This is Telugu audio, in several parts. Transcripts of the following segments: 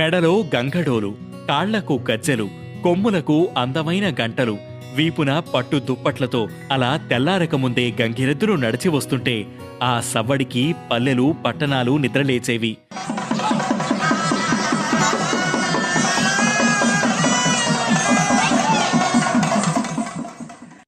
మెడలో గంగడోలు కాళ్ళకు గజ్జెలు కొమ్ములకు అందమైన గంటలు. వీపున పట్టు దుప్పట్లతో అలా తెల్లారకముందే గంగిరెద్దులు నడిచి వస్తుంటే ఆ సవ్వడికి పల్లెలు పట్టణాలు నిద్రలేచేవి.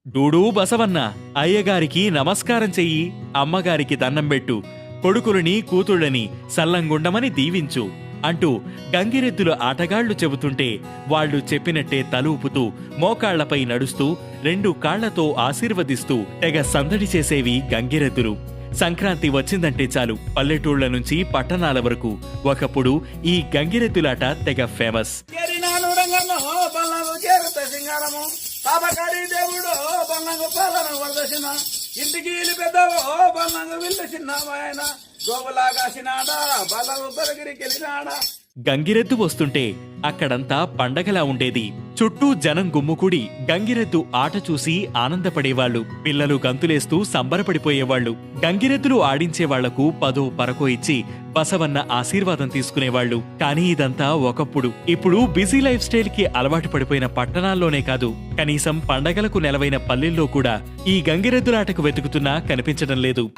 డూడూ బసవన్న అయ్యగారికి నమస్కారం చెయ్యి అమ్మగారికి దండం పెట్టు కొడుకులని కూతుళ్ళని సల్లంగుండమని దీవించు. అంటూ గంగిరెద్దుల ఆటగాళ్ళు చెబుతుంటే వాళ్ళు చెప్పినట్టే తలూపుతూ మోకాళ్ళపై నడుస్తూ రెండు కాళ్ళతో ఆశీర్వదిస్తూ తెగ సందడి చేసేవి గంగిరెద్దులు. సంక్రాంతి వచ్చిందంటే చాలు. పల్లెటూళ్ళ నుంచి పట్టణాల వరకు. ఒకప్పుడు ఈ గంగిరెద్దులాట తెగ ఫేమస్. ఇంటికి పెద్దవో బల్లంగు వెళ్ళి చిన్న గంగిరెద్దు వస్తుంటే అక్కడంతా పండగలా ఉండేది. చుట్టూ జనం గుమ్ముకూడి గంగిరెద్దు ఆట చూసి ఆనందపడేవాళ్ళు పిల్లలు గంతులేస్తూ సంబరపడిపోయేవాళ్ళు గంగిరెద్దులు ఆడించే వాళ్ళకు పదో పరకో ఇచ్చి బసవన్న ఆశీర్వాదం తీసుకునేవాళ్ళు కానీ ఇదంతా ఒకప్పుడు. ఇప్పుడు బిజీ లైఫ్ స్టైల్కి అలవాటు పడిపోయిన పట్టణాల్లోనే కాదు. కనీసం పండగలకు నెలవైన పల్లెల్లో కూడా ఈ గంగిరెద్దులాటకు వెతుకుతున్నా కనిపించడం లేదు.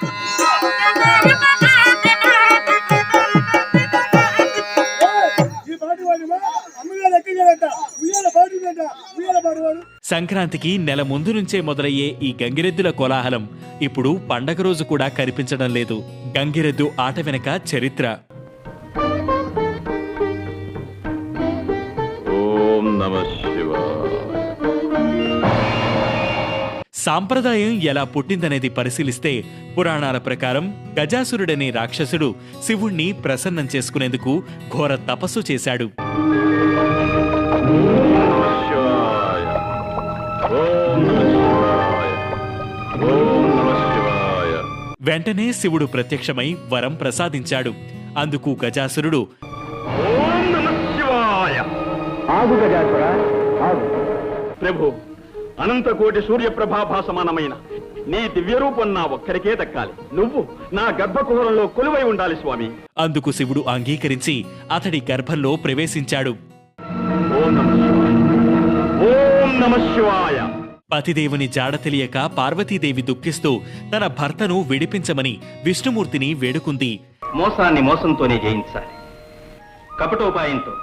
సంక్రాంతికి నెల ముందు నుంచే మొదలయ్యే ఈ గంగిరెద్దుల కోలాహలం ఇప్పుడు పండగ రోజు కూడా కనిపించడం లేదు. గంగిరెద్దు ఆట వెనక చరిత్ర. ఓం నమ శివాయ. సాంప్రదాయం ఎలా పుట్టిందనేది పరిశీలిస్తే పురాణాల ప్రకారం గజాసురుడనే రాక్షసుడు శివుణ్ణి ప్రసన్నం చేసుకునేందుకు ఘోర తపస్సు చేశాడు. వెంటనే శివుడు ప్రత్యక్షమై వరం ప్రసాదించాడు. అందుకు గజాసురుడు ఆగు గజాసుర ఆగు. ప్రభు అనంతకోటి సూర్యప్రభాభా సమానమైన నీ దివ్య రూపం నా ఒక్కరికే దక్కాలి. నువ్వు నా గర్భకుహరంలో కొలువై ఉండాలి స్వామి. అందుకు శివుడు అంగీకరించి అతడి గర్భంలో ప్రవేశించాడు. ఓం నమ శివాయ. పతిదేవుని జాడ తెలియక పార్వతీదేవి దుఃఖిస్తూ తన భర్తను విడిపించమని విష్ణుమూర్తిని వేడుకుంది. మోసాన్ని మోసంతోనే జయించాలి. కపటోపాయంతో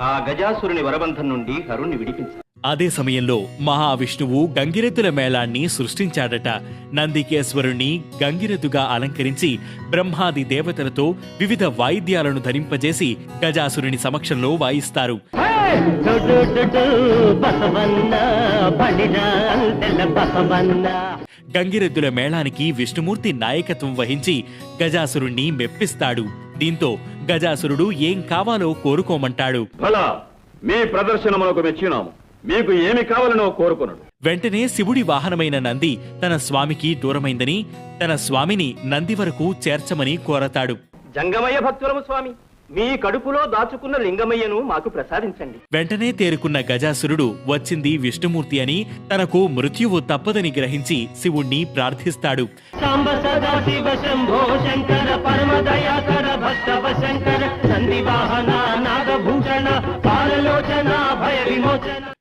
ఆ గజాసురుని వరబంధం నుండి హరుణ్ణి విడిపించాలి. అదే సమయంలో మహావిష్ణువు గంగిరెద్దుల మేళాన్ని సృష్టించాడట. నందికేశ్వరుణ్ణి గంగిరెద్దుగా అలంకరించి బ్రహ్మాది దేవతలతో వివిధ వాయిద్యాలను ధరింపజేసి గజాసురుని సమక్షంలో వాయిస్తారు. గంగిరెద్దుల మేళానికి విష్ణుమూర్తి నాయకత్వం వహించి గజాసురుణ్ణి మెప్పిస్తాడు. దీంతో గజాసురుడు ఏం కావాలో కోరుకోమంటాడు. మీ మెచ్చినాము. మీకు ఏమి కావాలనో కోరుకొనడు. వెంటనే శివుడి వాహనమైన నంది తన స్వామికి దూరమైందని తన స్వామిని నంది వరకు చేర్చమని కోరతాడు. జంగమయ్య భక్తులము స్వామి. మీ కడుపులో దాచుకున్న లింగమయ్యను మాకు ప్రసాదించండి. వెంటనే తేరుకున్న గజాసురుడు వచ్చింది విష్ణుమూర్తి అని తనకు మృత్యువు తప్పదని గ్రహించి శివుణ్ణి ప్రార్థిస్తాడు.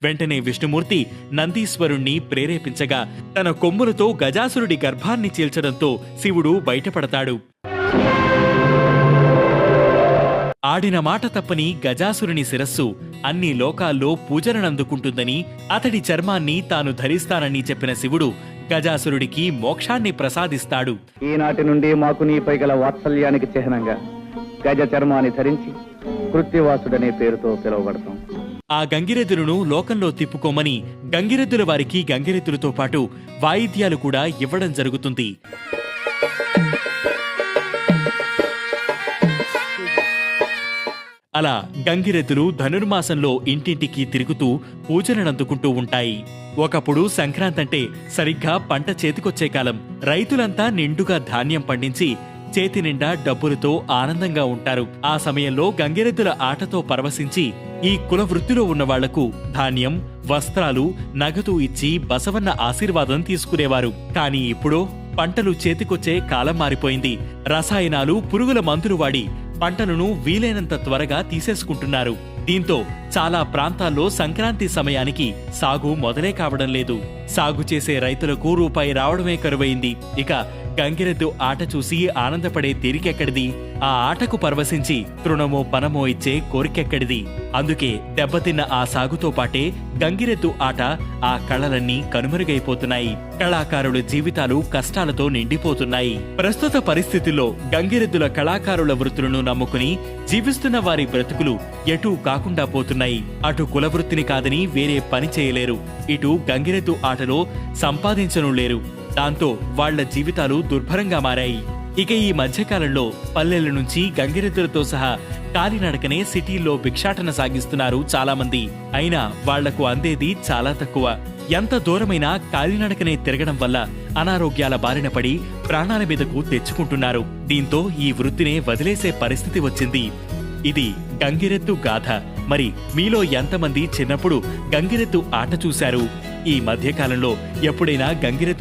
వెంటనే విష్ణుమూర్తి నందీశ్వరుణ్ణి ప్రేరేపించగా తన కొమ్ములతో గజాసురుడి గర్భాన్ని చీల్చడంతో శివుడు బయటపడతాడు. ఆడిన మాట తప్పని గజాసురుని శిరస్సు అన్ని లోకాల్లో పూజలనందుకుంటుందని అతడి చర్మాన్ని తాను ధరిస్తానని చెప్పిన శివుడు గజాసురుడికి మోక్షాన్ని ప్రసాదిస్తాడు. ఈనాటి నుండి మాకు నీపై గల వాత్సల్యానికి చిహ్నంగా గజ చర్మాన్ని ధరించి కృత్యవాసుడనే పేరుతో పిలువబడతాం. ఆ గంగిరెద్దులను లోకంలో తిప్పుకోమని గంగిరెద్దుల వారికి గంగిరెద్దులతో పాటు వాయిద్యాలు కూడా ఇవ్వడం జరుగుతుంది. అలా గంగిరెద్దులు ధనుర్మాసంలో ఇంటింటికి తిరుగుతూ పూజలనందుకుంటూ ఉంటాయి. ఒకప్పుడు సంక్రాంతంటే సరిగ్గా పంట చేతికొచ్చే కాలం. రైతులంతా నిండుగా ధాన్యం పండించి చేతి నిండా డబ్బులతో ఆనందంగా ఉంటారు. ఆ సమయంలో గంగిరెద్దుల ఆటతో పరవశించి ఈ కుల వృత్తిలో ఉన్న వాళ్ళకు ధాన్యం వస్త్రాలు నగదు ఇచ్చి బసవన్న ఆశీర్వాదం తీసుకునేవారు. కానీ ఇప్పుడు పంటలు చేతికొచ్చే కాలం మారిపోయింది. రసాయనాలు పురుగుల మందులు వాడి పంటలను వీలైనంత త్వరగా తీసేసుకుంటున్నారు. దీంతో చాలా ప్రాంతాల్లో సంక్రాంతి సమయానికి సాగు మొదలే కావడం లేదు. సాగు చేసే రైతులకు రూపాయి రావడమే కరువైంది. ఇక గంగిరెద్దు ఆట చూసి ఆనందపడే తీరికెక్కడిది? ఆ ఆటకు పరవశించి తృణమో పనమో ఇచ్చే కోరికెక్కడిది? అందుకే దెబ్బతిన్న ఆ సాగుతో పాటే గంగిరెద్దు ఆట ఆ కళలన్నీ కనుమరుగైపోతున్నాయి. కళాకారుల జీవితాలు కష్టాలతో నిండిపోతున్నాయి. ప్రస్తుత పరిస్థితుల్లో గంగిరెద్దుల కళాకారుల వృత్తులను నమ్ముకుని జీవిస్తున్న వారి బ్రతుకులు ఎటూ కాకుండా పోతున్నాయి. అటు కుల వృత్తిని కాదని వేరే పని చేయలేరు. ఇటు గంగిరెద్దు మాటలో సంపాదించను లేరు. దాంతో వాళ్ళ జీవితాలు దుర్భరంగా మారాయి. ఇక ఈ మధ్యకాలంలో పల్లెల నుంచి గంగిరెద్దులతో సహా కాలినడకనే సిటీల్లో భిక్షాటన సాగిస్తున్నారు చాలా మంది అయినా వాళ్ళకు అందేది చాలా తక్కువ. ఎంత దూరమైనా కాలినడకనే తిరగడం వల్ల అనారోగ్యాల బారిన పడి ప్రాణాల మీదకు తెచ్చుకుంటున్నారు. దీంతో ఈ వృత్తినే వదిలేసే పరిస్థితి వచ్చింది. ఇది గంగిరెద్దు గాథ. మరి మీలో ఎంతమంది చిన్నప్పుడు గంగిరెద్దు ఆట చూశారు? ఈ మధ్యకాలంలో ఎప్పుడైనా గంగిరెద్దు